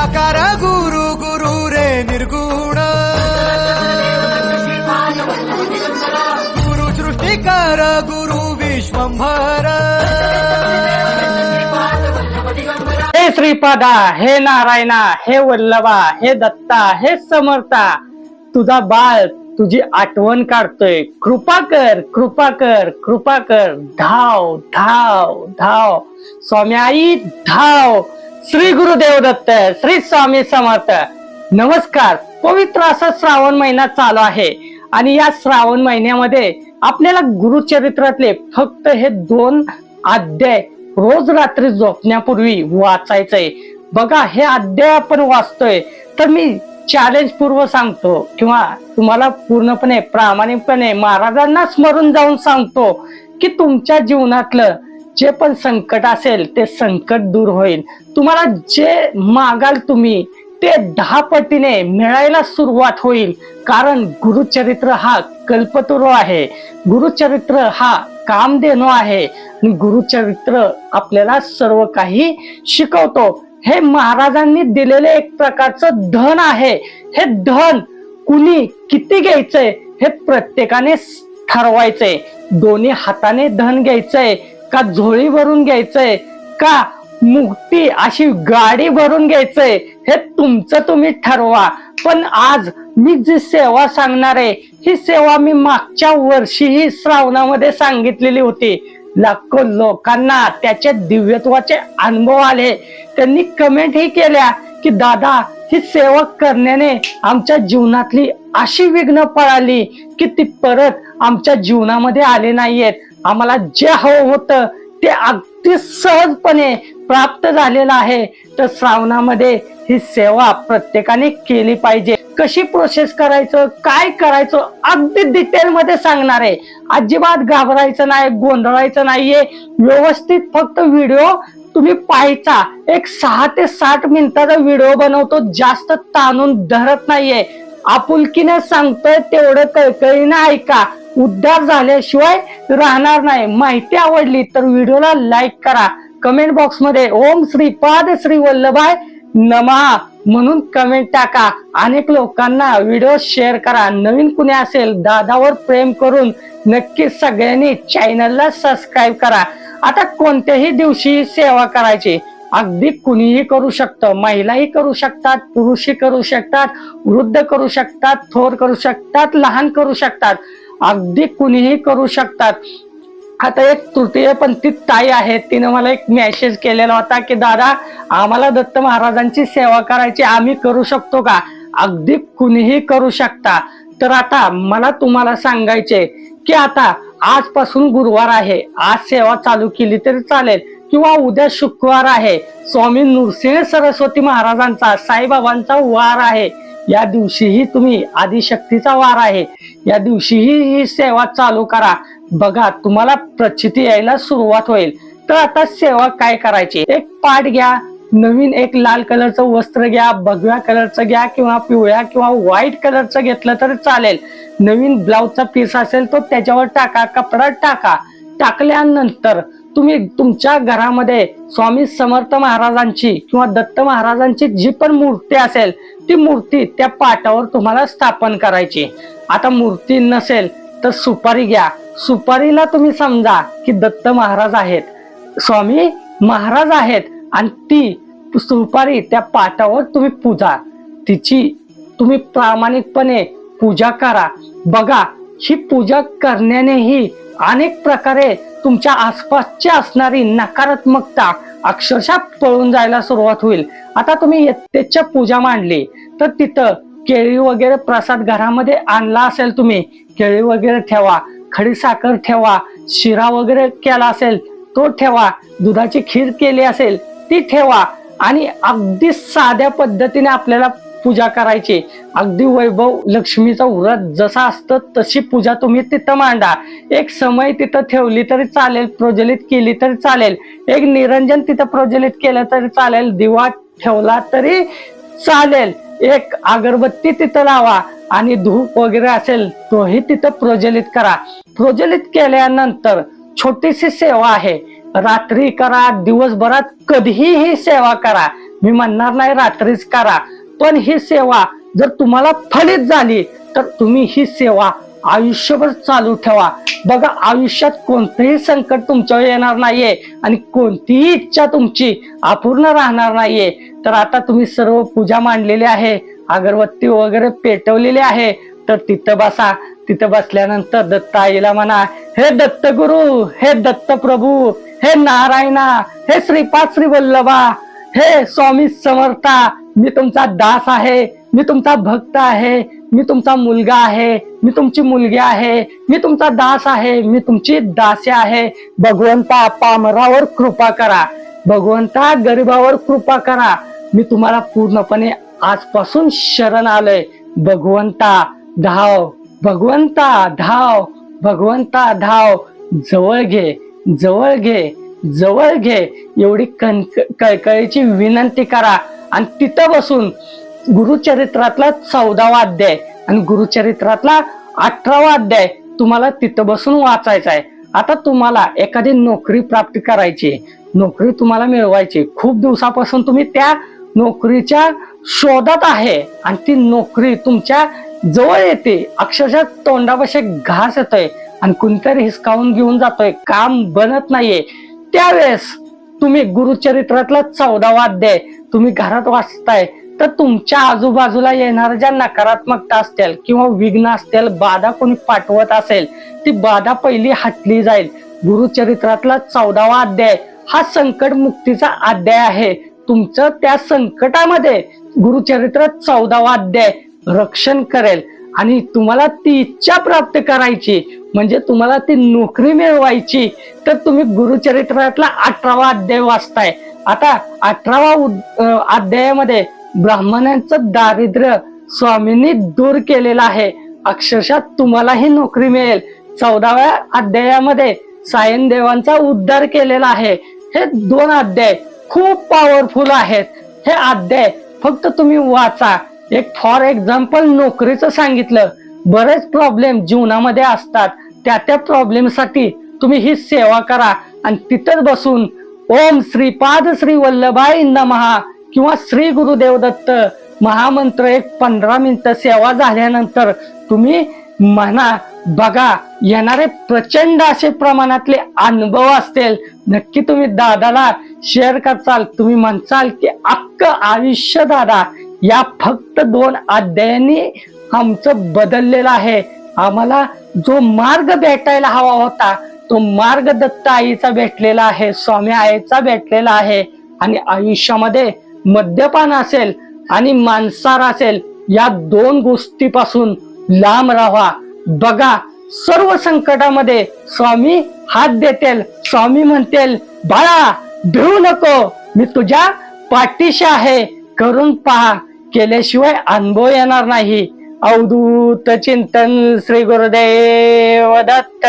निराकार गुरु गुरु रे निर्गुण गुरु सृष्टिकार गुरु विश्वंभर हे श्रीपादा हे नारायणा हे वल्लभा हे दत्ता हे समर्था तुझा बाळ तुझी आठवण काढतोय कृपा कर कृपा कर कृपा कर धाव धाव धाव स्वामी आई धाव श्री गुरुदेव दत्त श्री स्वामी समर्थ. नमस्कार. पवित्र असा श्रावण महिना चालू आहे. आणि या श्रावण महिन्यामध्ये आपल्याला गुरुचरित्रातले फक्त हे दोन अध्याय रोज रात्री झोपण्यापूर्वी वाचायचंय. बघा हे अध्याय आपण वाचतोय तर मी चॅलेंज पूर्व सांगतो किंवा तुम्हाला पूर्णपणे प्रामाणिकपणे महाराजांना स्मरून जाऊन सांगतो की तुमच्या जीवनातलं जे पण संकट असेल ते संकट दूर होईल. तुम्हाला जे मागाल तुम्ही ते दहा पटीने मिळायला सुरुवात होईल. कारण गुरुचरित्र हा कल्पतरू आहे. गुरुचरित्र हा कामधेनू आहे. गुरुचरित्र आपल्याला सर्व काही शिकवतो. हे महाराजांनी दिलेले एक प्रकारचं धन आहे. हे धन कुणी किती घ्यायचंय हे प्रत्येकाने ठरवायचंय. दोन्ही हाताने धन घ्यायचंय. का झोळी भरून घ्यायचंय? का मुक्ती अशी गाडी भरून घ्यायचंय? हे तुमचं तुम्ही ठरवा. पण आज मी जी सेवा सांगणार आहे ही सेवा मी मागच्या वर्षीही श्रावणामध्ये सांगितलेली होती. लाखो लोकांना त्याचे दिव्यत्वाचे अनुभव आले. त्यांनी कमेंट ही केल्या की दादा ही सेवा करण्याने आमच्या जीवनातली अशी विघ्न पळाली की ती परत आमच्या जीवनामध्ये आले नाहीयेत. आम्हाला जे हवं होतं ते अगदी सहजपणे प्राप्त झालेलं आहे. तर श्रावणामध्ये ही सेवा प्रत्येकाने केली पाहिजे. कशी प्रोसेस करायचं काय करायचं अगदी डिटेल मध्ये सांगणार आहे. अजिबात घाबरायचं नाही गोंधळायचं नाहीये. व्यवस्थित फक्त व्हिडिओ तुम्ही पाहायचा. एक सहा ते साठ मिनिटाचा व्हिडिओ बनवतो. जास्त ताणून धरत नाहीये. आपुलकीने सांगतोय तेवढं कळकळीनं ऐका. उद्धार झाल्याशिवाय राहणार नाही. माहिती आवडली तर व्हिडिओला लाईक करा. कमेंट बॉक्समध्ये ओम श्रीपाद श्री वल्लभाय नमा म्हणून कमेंट टाका. अनेक लोकांना व्हिडिओ शेअर करा. नवीन कुणी असेल दादावर प्रेम करून नक्की सगळ्यांनी चॅनलला सबस्क्राईब करा. आता कोणत्याही दिवशी सेवा करायची. अगदी कुणीही करू शकतं. महिलाही करू शकतात पुरुषही करू शकतात वृद्ध करू शकतात थोर करू शकतात लहान करू शकतात. अगदी कुणीही करू शकतात. आता एक तृतीयपंथी ताई आहे तिने मला एक मेसेज केलेला होता की दादा आम्हाला दत्त महाराजांची सेवा करायची आम्ही करू शकतो का? अगदी कुणीही करू शकता. तर आता मला तुम्हाला सांगायचे की आता आजपासून गुरुवार आहे आज सेवा चालू केली तरी चालेल किंवा उद्या शुक्रवार आहे. स्वामी नृसिंह सरस्वती महाराजांचा साईबाबांचा वार आहे. या दिवशीही तुम्ही आदिशक्तीचा वार आहे. या दिवशीही ही सेवा चालू करा. बघा तुम्हाला प्रचिती यायला सुरुवात होईल. तर आता सेवा काय करायची? एक पाठ घ्या नवीन एक लाल कलरचं वस्त्र घ्या भगव्या कलरचं घ्या किंवा पिवळ्या किंवा व्हाईट कलरचं घेतलं तर चालेल. नवीन ब्लाउजचा पीस असेल तो त्याच्यावर टाका कपडा टाका. टाकल्यानंतर तुम्ही तुमच्या घरामध्ये स्वामी समर्थ महाराजांची किंवा दत्त महाराजांची जी पण मूर्ती असेल ती मूर्ती त्या पाटावर तुम्हाला स्थापन करायची. आता मूर्ती नसेल तर सुपारी घ्या. सुपारीला तुम्ही समजा की दत्त महाराज आहेत. स्वामी महाराज आहेत आणि ती सुपारी त्या पाटावर तुम्ही पूजा. तिची तुम्ही प्रामाणिकपणे पूजा करा. बघा ही पूजा करण्यानेही अनेक प्रकारे तुमच्या आसपासची असणारी नकारात्मकता अक्षरशः पळून जायला सुरुवात होईल. आता तुम्ही यत्तेच्या पूजा मांडली तर तिथं केळी वगैरे प्रसाद घरामध्ये आणला असेल तुम्ही केळी वगैरे ठेवा खडी साखर ठेवा शिरा वगैरे केला असेल तो ठेवा दुधाची खीर केली असेल ती ठेवा आणि अगदी साध्या पद्धतीने आपल्याला पूजा करायची. अगदी वैभव लक्ष्मीचा व्रत जसा असतं तशी पूजा तुम्ही तिथं मांडा. एक समय तिथं ठेवली तरी चालेल प्रज्वलित केली तरी चालेल. एक निरंजन तिथं प्रज्वलित केलं तरी चालेल दिवा ठेवला तरी चालेल. एक अगरबत्ती तिथं लावा आणि धूप वगैरे असेल तोही तिथं प्रज्वलित करा. प्रज्वलित केल्यानंतर छोटीशी सेवा आहे. रात्री करा दिवसभरात कधीही ही सेवा करा. मी म्हणणार नाही रात्रीच करा. पण ही सेवा जर तुम्हाला फलित झाली तर तुम्ही ही सेवा आयुष्यभर चालू ठेवा. बघा आयुष्यात कोणतंही संकट तुमच्यावर येणार नाहीये आणि कोणतीही इच्छा तुमची अपूर्ण राहणार नाहीये. तर आता तुम्ही सर्व पूजा मांडलेली आहे अगरबत्ती वगैरे पेटवलेली आहे तर तिथं बसा. तिथं बसल्यानंतर दत्त आईला म्हणा हे दत्त गुरु हे दत्त प्रभू हे नारायणा हे श्रीपाद श्री वल्लभा हे स्वामी समर्था मी तुमचा दास आहे मी तुमचा भक्त आहे मी तुमचा मुलगा आहे मी तुमची मुलगी आहे मी तुमचा दास आहे मी तुमची दासी आहे. भगवंता पामरावर कृपा करा. भगवंता गरिबावर कृपा करा. मी तुम्हाला पूर्णपणे आजपासून शरण आलोय. भगवंता धाव भगवंता धाव भगवंता धाव. जवळ घे जवळ घे. जवळ घे. एवढी कण कळकळीची विनंती करा. आणि तिथं बसून गुरुचरित्रातला चौदावा अध्याय आणि गुरुचरित्रातला अठरावा अध्याय तुम्हाला तिथं बसून वाचायचा आहे. आता तुम्हाला एखादी नोकरी प्राप्त करायची आहे. नोकरी तुम्हाला मिळवायची खूप दिवसापासून तुम्ही त्या नोकरीच्या शोधात आहे. आणि ती नोकरी तुमच्या जवळ येते. अक्षरशः तोंडापाशी घास येतोय आणि कोणतरी हिसकावून घेऊन जातोय. काम बनत नाहीये. त्यावेळेस तुम्ही गुरुचरित्रातला चौदावा अध्याय तुम्ही घरात वाचताय तर तुमच्या आजूबाजूला येणाऱ्या ज्या नकारात्मकता असतील किंवा विघ्न असतील बाधा कोणी पाठवत असेल ती बाधा पहिली हटली जाईल. गुरुचरित्रातला चौदावा अध्याय हा संकट मुक्तीचा अध्याय आहे. तुमचं त्या संकटामध्ये गुरुचरित्रात चौदावा अध्याय रक्षण करेल. आणि तुम्हाला ती इच्छा प्राप्त करायची म्हणजे तुम्हाला ती नोकरी मिळवायची तर तुम्ही गुरुचरित्रातला अठरावा अध्याय वाचताय. आता अठरावा उद- अध्यायामध्ये ब्राह्मणांचं दारिद्र्य स्वामींनी दूर केलेलं आहे. अक्षरशः तुम्हालाही नोकरी मिळेल. चौदाव्या अध्यायामध्ये सायन देवांचा उद्धार केलेला आहे. हे दोन अध्याय खूप पॉवरफुल आहेत. हे अध्याय फक्त तुम्ही वाचा. एक फॉर एक्झाम्पल नोकरीचं सांगितलं बरेच प्रॉब्लेम जीवनामध्ये असतात. त्या त्या प्रॉब्लेमसाठी तुम्ही ही सेवा करा आणि तिथंच बसून ओम श्रीपाद श्री वल्लभाई नमहा किंवा श्री गुरुदेव दत्त महामंत्र एक पंधरा मिनिटं सेवा झाल्यानंतर तुम्ही म्हणा बघा येणारे प्रचंड असे प्रमाणातले अनुभव असतील. नक्की तुम्ही दादाला शेअर करचाल. तुम्ही म्हणचाल की अख्खं आयुष्य दादा या फक्त दोन अध्यायांनी आमचं बदललेलं आहे. आम्हाला जो मार्ग भेटायला हवा होता तो मार्ग दत्त आईचा भेटलेला आहे स्वामी आईचा भेटलेला आहे. आणि आयुष्यामध्ये मद्यपान असेल आणि मांसार असेल या दोन गोष्टीपासून लांब राहा. बघा सर्व संकटामध्ये स्वामी हात देतील स्वामी म्हणतील बाळा भिवू नको मी तुझ्या पाठीशी आहे करून पहा. केल्याशिवाय अनुभव येणार नाही. अवधूत चिंतन श्री गुरुदेव दत्त.